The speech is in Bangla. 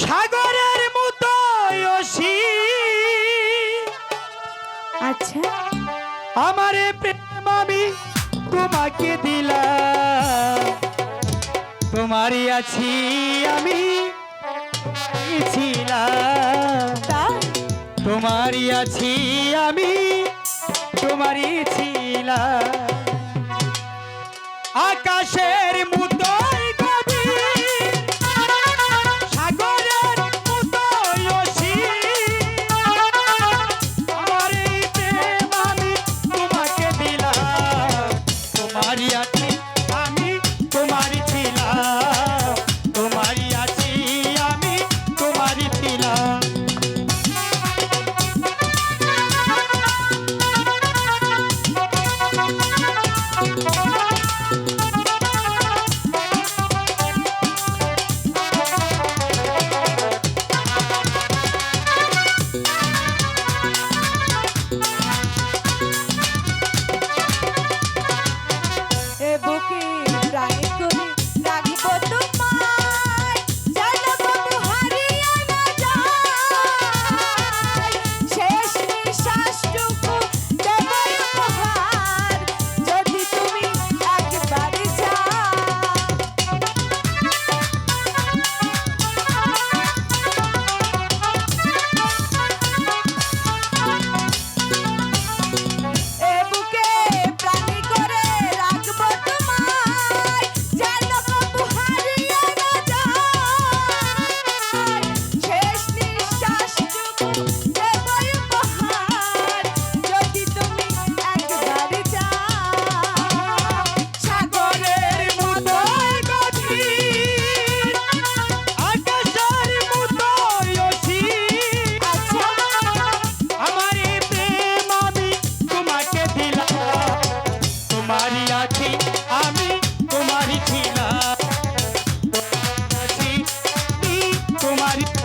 সাগরের মতো আচ্ছা। আমারে প্রেম আমি তোমাকে দিলাম। তোমারই আছি আমি ছিলাম। তোমারই আছি আমি তোমারই ছিলাম। আকাশের মুখ হারিয়া everybody.